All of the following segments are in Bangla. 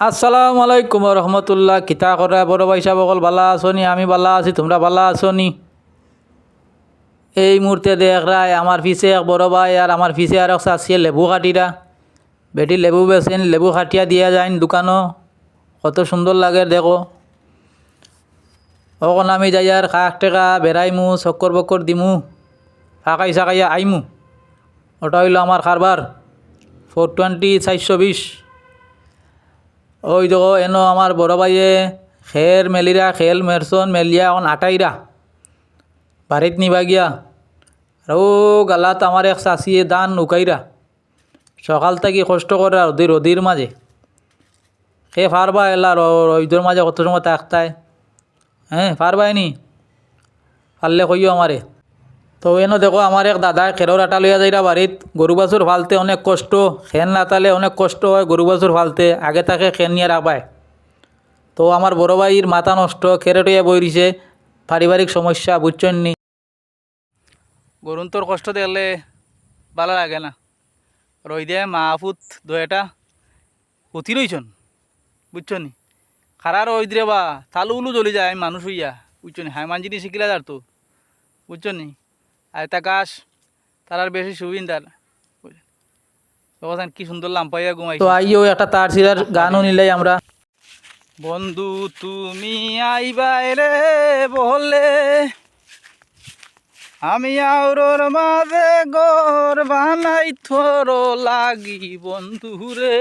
আসসালামু আলাইকুম রহমতুল্লাহ কিতা করা? বড় ভাই সাহেব অকল বালা আছনি আমি বালা আছি, তোমরা বালা আছনি এই মুহূর্তে দেখ রায়, আমার পিছে এক বড় ভাই আর আমার পিছে আর এক আছে লেবু কাটিরা। বেটি লেবু বেছেন লেবু কাটিয়া দিয়া যায় দোকানও কত সুন্দর লাগে দেখো। অকন আমি যাই আর কাক টেকা বেড়াইমু চক্কর বক্কর দিমু। ফাঁকাই সাকাইয়া আইমু। ওটা হইল আমার কারবার। ফোর টোয়েন্টি চারশো বিশ। ওই দেখো এনো আমার বড় ভাইয়ে খের মেলিরা খেল মেরসন মেলিয়া এখন আটাইরা বাড়িত নিবা গিয়া। ও গালাত আমার এক চাষিয়ে দান উকাইরা সকাল থেকে কষ্ট করে রোদির রোদির মাঝে সে ফারবা এলা রোদের মাঝে কত সময় থাকতায় হ্যাঁ ফারবাই নি ফারলে কইও আমারে তো এনো দেখো, আমার এক দাদা খেরোর আটা লইয়া যাইরা বাড়িত গরু বাছুর ফালতে অনেক কষ্ট খেন নাতালে অনেক কষ্ট হয় গরু বাছুর ফালতে আগে তাকে খেন নিয়ে রাখবায় তো আমার বড় ভাইয়ের মাথা নষ্ট খেরেটইয়া বই দিছে পারিবারিক সমস্যা বুঝছেন নি গরুন তোর কষ্ট দেখলে ভালো লাগে না। রই দিয়ে মাহফুত দয়াটা পুঁতি রইছন বুঝছনি খারার ওই দিয়ে বা, তালু উলু জ্বলি যায় মানুষ হইয়া বুঝছনি হাই মানজিনি শিখিলা যার তো বুঝছনি আর তা গাছ তার আর বেশি সুবিধার কি সুন্দর লাম্পাইয়া ঘুমাই তো আইও একটা তার সিরার গানও নিলাই আমরা। বন্ধু তুমি আইবাই রে বলে আমি আউরোর মাঝে গর বানাই থর লাগি বন্ধু রে।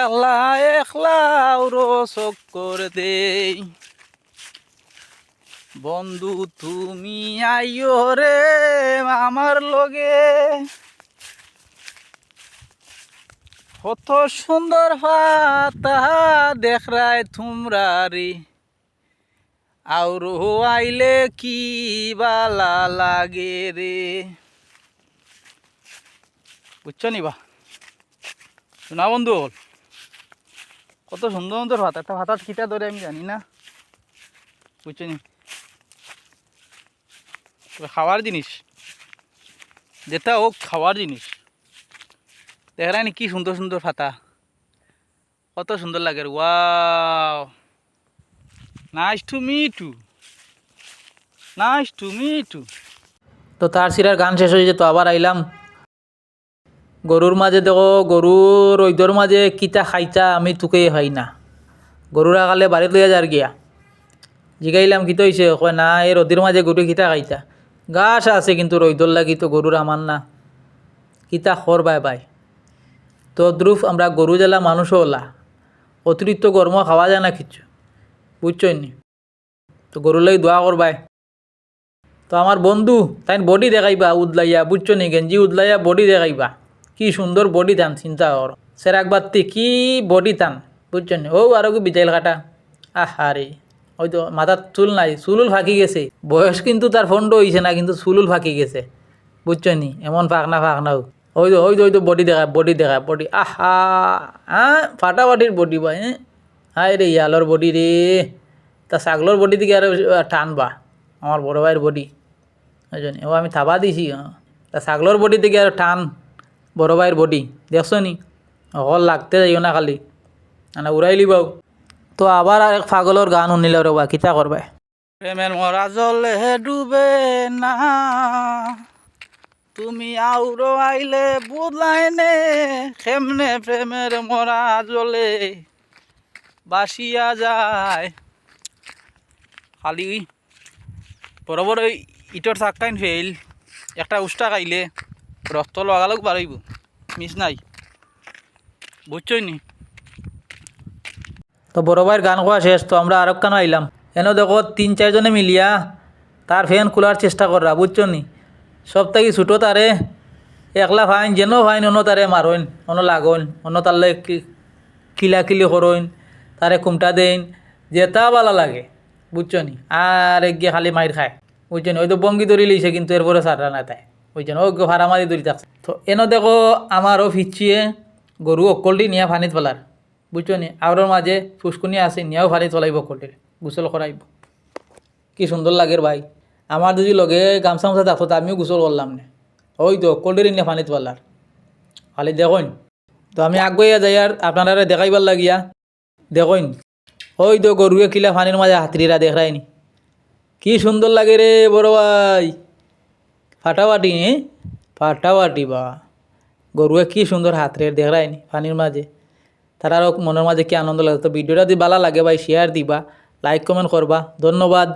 একলা একলা আউরো চক্কর দেই। বন্ধু, তুমি আইও রে আমার লগে। কত সুন্দর পাতা দেখরায় তোমরা রে আর আইলে কি বালা লাগে রে। বুঝছ নি বা? শোনা বন্ধু বল কত সুন্দর সুন্দর ভাত একটা ভাতাত কিটা ধরে আমি জানি না। বুঝছ নি? খাওয়ার জিনিস। যেটা হোক খাওয়ার জিনিস। দেখলেন কি সুন্দর সুন্দর ফাতা। কত সুন্দর লাগে wow. Nice to meet you nice to meet you তো তার সিরার গান শেষ হয়ে যেত আবার আইলাম। গরুর মাঝে দেখো, গরুর রৈদর মাঝে কিতা খাইতা, আমি তোকে খাই না। গরুর আগালে বাড়িত লইয়া যার গিয়া। জিগাইলাম, কিতো হয়েছে কয়, না, এই রদির মাঝে গরু কিতা খাইতা। গাছ আছে কিন্তু রৈদর লাগি তো গরুর আমার না। কিতা খর বাই বাই তদ্রুপ আমরা গরু জ্বালা মানুষও ওলা। অতিরিক্ত গরম খাওয়া যায় না কিচ্ছু বুঝছই নি? তো গরু লাগি দোয়া করবাই তো আমার বন্ধু তাই বডি দেখাইবা, উদলাইয়া। বুঝছ নি গেঞ্জি উদলাইয়া বডি দেখাইবা। কি সুন্দর বডি টান, চিন্তা কর সেরাক বাত্তি কি বডি টান। বুঝছ নি? ও আরও কি বিচাইল কাটা আহা রে ওই তো মাথার চুল নাই, চুলুল ফাঁকি গেছে। বয়স কিন্তু তার ফন্ড হইছে না, কিন্তু চুলুল ফাঁকি গেছে। বুঝছ নি এমন ফাঁকনা ফাঁকনাও ওই তো ওই তো ওই তো বডি দেখা বডি দেখা বডি আহা! হ্যাঁ ফাটাফাটির বডি বা হ্যাঁ হায় রে, ইয়ালোর বডি রে। তা ছাগলোর বডি থেকে আরও টানবা, আমার বড় ভাইয়ের বডি ওই জন্য আমি থাবা দিছি। তা ছাগলোর বডি থেকে আরও টান, বড় ভাইয়ের বডি দেখছ নি অকল লাগতে যাইও না খালি। মানে উড়াই লিবাও। তো আবার আর এক পাগলর গান শুনিলে রবা কিতা করবাই প্রেমের মরা জলে ডুবে না। তুমি আউরো আইলে নে? কেমনে প্রেমের মরা জলে বাসিয়া যায়। খালি বড় ওই ইটর থাকাইন ফেল একটা উষ্টা খাইলে রক্ত লগালগ বাড়াইব মিস নাই। বুঝছই নি? তো বড় ভাইয়ের গান কোয়া শেষ, তো আমরা আরব কেন আইলাম। এনে দেখো, তিন চারজনে মিলিয়া তার ফ্যান খোলার চেষ্টা কররা, বুঝছ নি? সব থেকে ছুটো তারে, একলা ফাইন যেন ফাইন অন্য তারে মারইন, অন্য লাগইন, অন্য তারলে কিলা কিলি করইন, তারে কুমটা দেন যেটা ভালো লাগে, বুঝছ নি? আর গিয়ে খালি মাইর খায়, বুঝছ নি? ওই তো বঙ্গি ধরি লইছে, কিন্তু এরপরে সাররা না তাই, বুঝছ নি? ও ভাড়া মারি ধরি থাকছে। তো এনে দেখো আমারও ফিরছিয়ে গরু অকলটি নিয়ে ফানিত ফেলার। বুঝছ নি আউরের মাঝে ফুসকুনি আছে, নিয়েও ফানিত ফেলাইব অকলটির গোসল করাইব কি সুন্দর লাগে ভাই। আমার যদি লগে গামছা মামছা থাকতো আমিও গোসল করলাম না? ওই তো কোল্ডের নিয়ে ফানিত পারলার খালি দেখুন তো আমি আগুয়া যাই আর আপনারা দেখাইবার লাগিয়া। দেখইন ওই তো গরুয়ে কিলা পানির মাঝে হাতরিরা দেখায়নি কি সুন্দর লাগে রে বড় ভাই। ফাটাফাটি ফাটাফাটি বা। গরুয়ে কি সুন্দর হাত রে দেখায়নি পানির মাঝে তারারও মনের মাঝে কি আনন্দ লাগে? তো ভিডিওটা যদি ভালো লাগে ভাই শেয়ার দিবা লাইক কমেন্ট করবা। ধন্যবাদ।